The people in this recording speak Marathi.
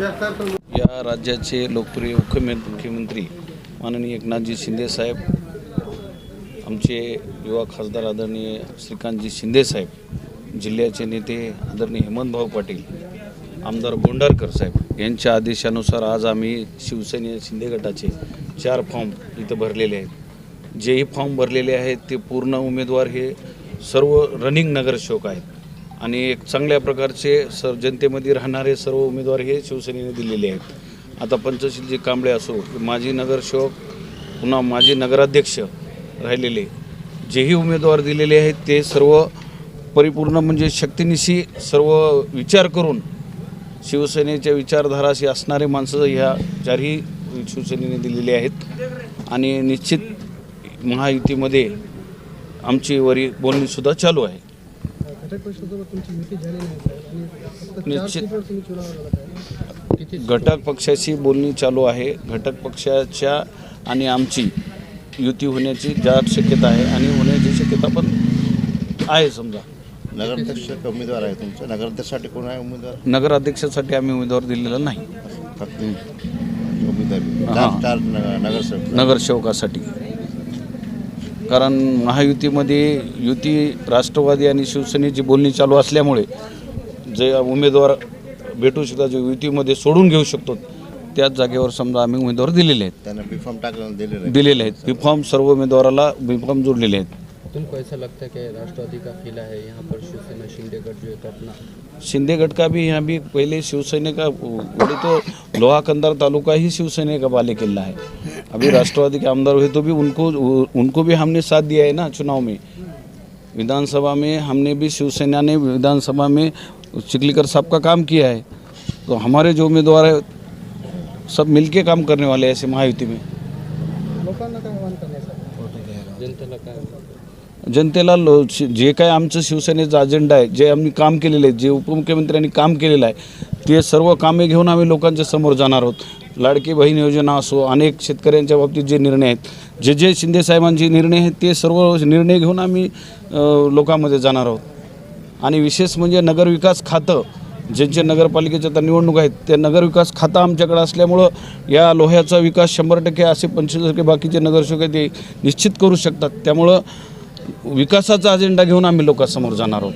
या राज्याचे लोकप्रिय मुख्यमं मुख्यमंत्री माननीय एकनाथजी शिंदे साहेब आमचे युवा खासदार आदरणीय श्रीकांतजी शिंदे साहेब जिल्ह्याचे नेते आदरणीय हेमंतभाऊ पाटील आमदार गोंडारकर साहेब यांच्या आदेशानुसार आज आम्ही शिवसेने शिंदे गटाचे चार फॉर्म इथं भरलेले आहेत. जेही फॉर्म भरलेले आहेत ते पूर्ण उमेदवार हे सर्व रनिंग नगरसेवक आहेत. आणि एक चांगल्या प्रकारचे सर जनतेमध्ये राहणारे सर्व उमेदवार हे शिवसेनेने दिलेले आहेत. आता पंचशीलजी कांबळे असो माजी नगरसेवक पुन्हा माजी नगराध्यक्ष राहिलेले जेही उमेदवार दिलेले आहेत ते सर्व परिपूर्ण म्हणजे शक्तीनिशी सर्व विचार करून शिवसेनेच्या विचारधाराशी असणारे माणसं ह्या चारही शिवसेनेने दिलेले आहेत. आणि निश्चित महायुतीमध्ये आमची वरी बोलणीसुद्धा चालू आहे. निश्चित. घटक पक्षाशी बोलणी चालू आहे. घटक पक्षाच्या आणि आमची युती होण्याची जास्त शक्यता आहे आणि होण्याची शक्यता पण आहे समजा. नगराध्यक्ष एक उमेदवार आहे तुमचं? नगराध्यक्षासाठी कोण आहे उमेदवार? नगराध्यक्षासाठी आम्ही उमेदवार दिलेला नाही. फक्त उमेदवार. हां. चार चार न- नगरसेवक. नगरसेवकासाठी. कारण महायुतीमध्ये युती राष्ट्रवादी आणि शिवसेनेची बोलणी चालू असल्यामुळे जे उमेदवार भेटू शकतात जे युतीमध्ये सोडून घेऊ शकतो त्याच जागेवर समजा आम्ही उमेदवार दिलेले आहेत. त्यांना बी फॉर्म टाकून दिलेलं आहे दिलेले आहेत. बी फॉर्म सर्व उमेदवाराला बी फॉर्म जोडलेले आहेत. तुमको ऐसा लगता है कि राष्ट्रवादी का किला है? यहाँ पर शिवसेना शिंदेगढ़ जो है तो अपना शिंदे गट का भी यहाँ भी पहले शिवसेने का बोले तो लोहा कंदार तालुका ही शिवसेने का बाले किला है। अभी राष्ट्रवादी के आमदार हुए तो भी उनको उनको भी हमने साथ दिया है ना चुनाव में। विधानसभा में हमने भी शिवसेना ने विधानसभा में चिखलीकर साहब का काम किया है। तो हमारे जो उम्मीदवार है सब मिलके काम करने वाले ऐसे महायुति में। करण्यासाठी जनतेला लो जे काय आमचं शिवसेनेचा अजेंडा आहे जे आम्ही काम केलेलं आहे जे उपमुख्यमंत्र्यांनी काम केलेलं आहे ते सर्व कामे घेऊन आम्ही लोकांच्या समोर जाणार आहोत. लाडकी बहीण योजना असो अनेक शेतकऱ्यांच्या बाबतीत जे निर्णय आहेत जे जे शिंदे साहेबांचे निर्णय आहेत ते सर्व निर्णय घेऊन आम्ही लोकांमध्ये जाणार आहोत. आणि विशेष म्हणजे नगरविकास खातं ज्यांचे नगरपालिकेच्या आता निवडणूक आहेत ते नगरविकास खातं आमच्याकडे असल्यामुळं या लोह्याचा विकास शंभर टक्के असे पंचवीस टक्के बाकीचे नगरसेवक आहेत ते निश्चित करू शकतात. त्यामुळं विकासाचा अजेंडा घेऊन आम्ही लोकांसमोर जाणार आहोत.